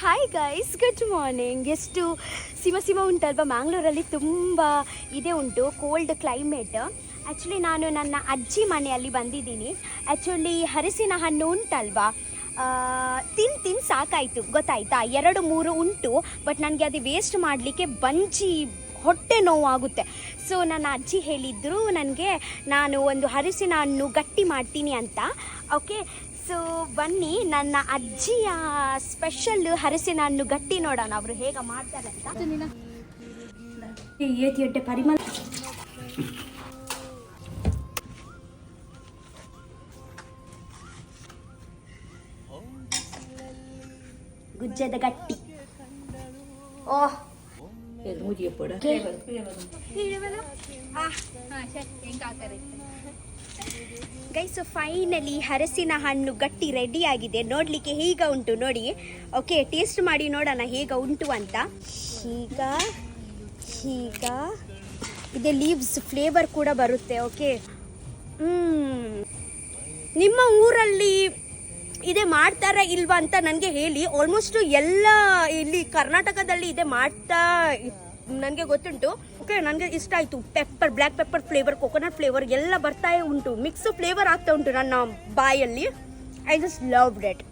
Hi guys good morning ಎಷ್ಟು ಸಿಮ ಸಿಮ ಉಂಟಲ್ವಾ? ಮ್ಯಾಂಗ್ಳೂರಲ್ಲಿ ತುಂಬ ಇದೆ ಉಂಟು ಕೋಲ್ಡ್ ಕ್ಲೈಮೇಟ್ ಆ್ಯಕ್ಚುಲಿ ನಾನು ನನ್ನ ಅಜ್ಜಿ ಮನೆಯಲ್ಲಿ ಬಂದಿದ್ದೀನಿ. ಆ್ಯಕ್ಚುಲಿ ಹರಸಿನ ಹಣ್ಣು ಉಂಟಲ್ವಾ? ತಿನ್ ತಿನ್ ಸಾಕಾಯಿತು. ಗೊತ್ತಾಯ್ತಾ? ಎರಡು, ಮೂರು ಉಂಟು ಬಟ್ ನನಗೆ ಅದು ವೇಸ್ಟ್ ಮಾಡಲಿಕ್ಕೆ ಬಂಜಿ ಹೊಟ್ಟೆ ನೋವಾಗುತ್ತೆ. ಸೊ ನನ್ನ ಅಜ್ಜಿ ಹೇಳಿದ್ರು, ನನಗೆ ನಾನು ಒಂದು ಹರಸಿನ ಹಣ್ಣು ಗಟ್ಟಿ ಮಾಡ್ತೀನಿ ಅಂತ. ಓಕೆ ಸೊ ಬನ್ನಿ ನನ್ನ ಅಜ್ಜಿಯ ಸ್ಪೆಷಲ್ ಹರಸಿನ ಹಣ್ಣು ಗಟ್ಟಿ ನೋಡೋಣ ಅವರು ಹೇಗೆ ಮಾಡ್ತಾರೆ ಅಂತ ಪರಿಮಳ ಗುಜ್ಜದ ಗಟ್ಟಿ ಓಹ್ ಗೈಸ್ ಫೈನಲಿ ಹರಸಿನ ಹಣ್ಣು ಗಟ್ಟಿ ರೆಡಿ ಆಗಿದೆ. ನೋಡಲಿಕ್ಕೆ ಹೀಗ ಉಂಟು ನೋಡಿ. ಓಕೆ ಟೇಸ್ಟ್ ಮಾಡಿ ನೋಡೋಣ ಹೇಗ ಉಂಟು ಅಂತ. ಹೀಗ ಹೀಗ. ಇದೆ ಲೀವ್ಸ್ ಫ್ಲೇವರ್ ಕೂಡ ಬರುತ್ತೆ ಓಕೆ ನಿಮ್ಮ ಊರಲ್ಲಿ ಇದೆ ಮಾಡ್ತಾರ ಇಲ್ವಾ ಅಂತ ನನಗೆ ಹೇಳಿ. ಆಲ್ಮೋಸ್ಟ್ ಎಲ್ಲ ಇಲ್ಲಿ ಕರ್ನಾಟಕದಲ್ಲಿ ಇದೆ ಮಾಡ್ತಾ ನನಗೆ ಗೊತ್ತುಂಟು. ಓಕೆ ನನಗೆ ಇಷ್ಟ ಆಯಿತು. Pepper black pepper flavour coconut flavour ಎಲ್ಲ ಬರ್ತಾ ಉಂಟು. ಮಿಕ್ಸ್ ಫ್ಲೇವರ್ ಆಗ್ತಾ ಉಂಟು ನನ್ನ ಬಾಯಲ್ಲಿ. I just love debt